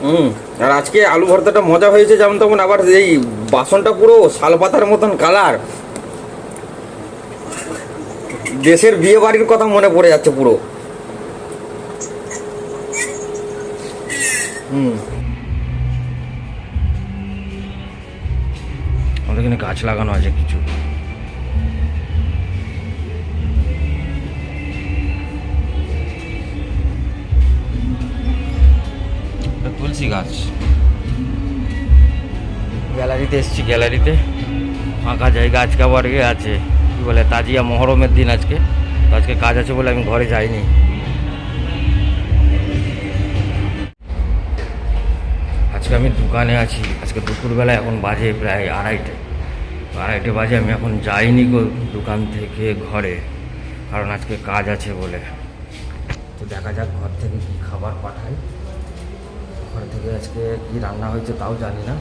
হুম। আর আজকে আলু ভর্তাটা মজা হয়েছে যেমন তেমন আবার এই বাসনটা পুরো শালপাতার মতন কালার দেশের বিয়ে বাড়ির কথা মনে পড়ে যাচ্ছে পুরো। হুম। আমাদের এখানে গাছ লাগানো আছে কিছু। তুলসী গাছ। গ্যালারিতে এসছি, গ্যালারিতে। ফাঁকা জায়গা আজকে আবার আছে। কী বলে, তাজিয়া মহরমের দিন আজকে। আজকে কাজ আছে বলে আমি ঘরে যাইনি। আজকে আমি দোকানে আছি। আজকে দুপুরবেলা এখন বাজে প্রায় আড়াইটে। আড়াইটে বাজে, আমি এখন যাইনি গো দোকান থেকে ঘরে। কারণ আজকে কাজ আছে বলে। তো দেখা যাক ঘর থেকে কি খাবার ঘর থেকে আজকে কি রান্না হয়েছে তাও জানি না।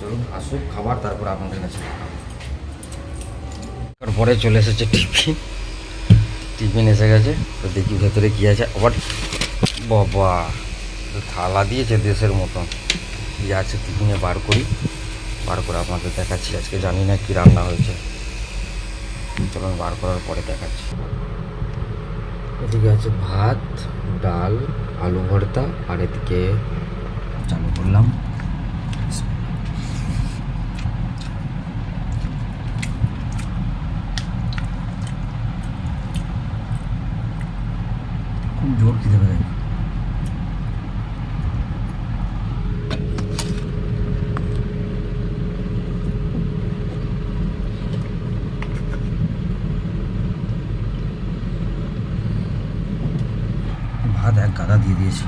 চলুন, আসুক, খাবার, তারপর আপনাদের কাছে। তারপরে চলে এসেছে টিফিন। টিফিন এসে গেছে। তো দেখি ভেতরে কি আছে। আবার বাবা থালা দিয়েছে দেশের মতন। কি আছে টিফিনে বার করি। বার করে আপনাদের দেখাচ্ছি। আজকে জানি না কি রান্না হয়েছে। চলুন, বার করার পরে দেখাচ্ছি। এদিকে আছে ভাত, ডাল, আলু ভর্তা, আর এদিকে চালু করলাম। খুব জোর খিদে পেয়ে ভাত এক গাদা দিয়ে দিয়েছি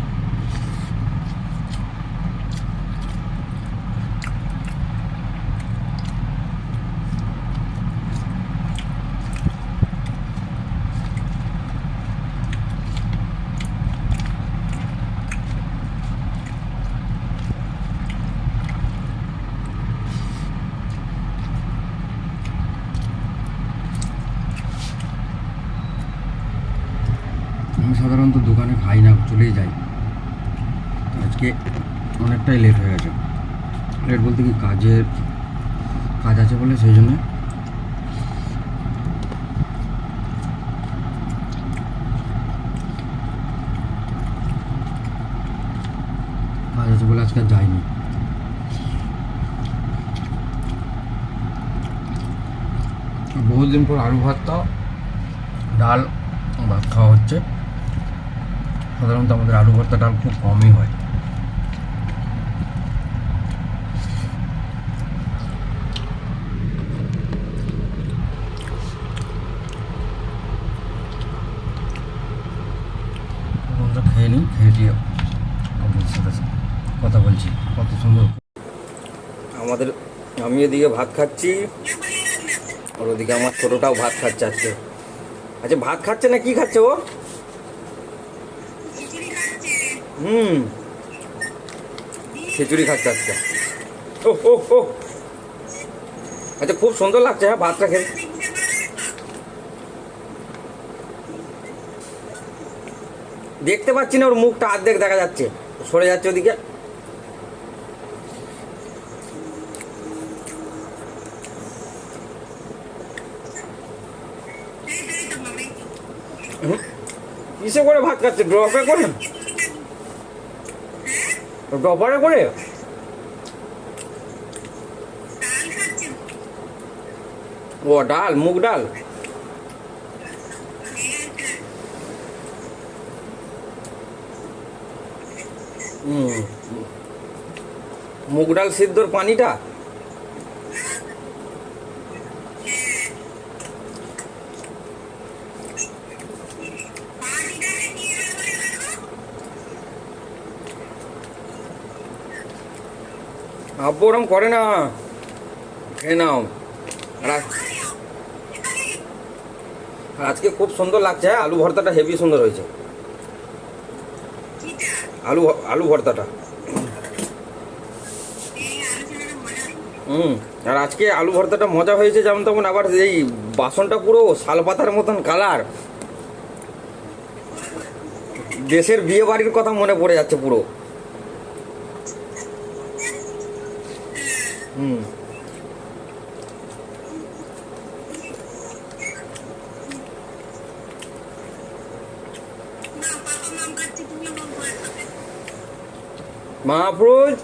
আমি সাধারণত দোকানে খাই না চলেই যাই আজকে অনেকটাই লেট হয়ে গেছে। লেট বলতে কি কাজের কাজ আছে বলে সেই জন্য। কাজ আছে বলে আজকে যাইনি। বহুদিন পর আলু ভাতটা ডাল, ভাত খাওয়া হচ্ছে। সাধারণত আমাদের আলু ভর্তা ডাল খুব কমই হয়। খেয়ে নিই খেয়ে দিয়ে কথা বলছি। কত সুন্দর। আমাদের আমি এদিকে ভাত খাচ্ছি, আর ওদিকে আমার ছোটোটাও ভাত খাচ্ছে আজকে। আচ্ছা ভাত খাচ্ছে না কি খাচ্ছে ও? হুম। খিচুড়ি খাচ্ছে আজকে। ও ও ও আচ্ছা খুব সুন্দর লাগছে হ্যাঁ ভাতটা খেয়ে। দেখতে পাচ্ছি না, ওর মুখটা অর্ধেক দেখা যাচ্ছে। সরে যাচ্ছে ওদিকে? কিসে করে ভাত খাচ্ছে? ড্রপে করে? ড্রপারে করে? ও ডাল মুগ ডাল। মুগ ডাল সিদ্ধর পানিটা? আব্বু ওরম করে না। খেয়ে নাও। আর আজ- আজকে খুব সুন্দর লাগছে হ্যাঁ? আলু ভর্তাটা হেভি সুন্দর হয়েছে। আলু আলু ভর্তাটা। হুম, আর আজকে আলু ভর্তাটা মজা হয়েছে যেমন তেমন, আবার এই বাসনটা পুরো শালপাতার মতন কালার। দেশের বিয়ে বাড়ির কথা মনে পড়ে যাচ্ছে পুরো। হুম মাহফুজ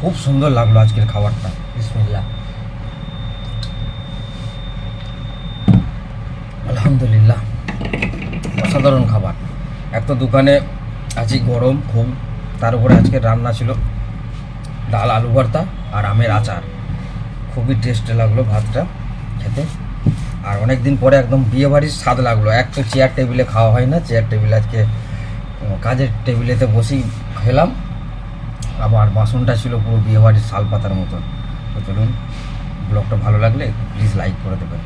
খুব সুন্দর লাগল আজকের খাবারটা। বিসমিল্লাহ। আলহামদুলিল্লাহ। অসাধারণ খাবার। এক তো দোকানে আজই গরম খুব তার উপরে আজকে রান্না ছিল ডাল, আলু ভর্তা আর আমের আচার। খুবই টেস্টি লাগল ভাতটা খেতে। আর অনেক দিন পরে একদম বিয়ে বাড়ির স্বাদ লাগল। এক তো চেয়ার টেবিলে খাওয়া হয় না। চেয়ার টেবিলে আজকে কাজের টেবিলেতে বসেই খেলাম। আবার বাসনটা ছিল পুরো বিয়েবাড়ির শাল পাতার মতন। তো চলুন ব্লগটা ভালো লাগলে প্লিজ লাইক করে দেবেন।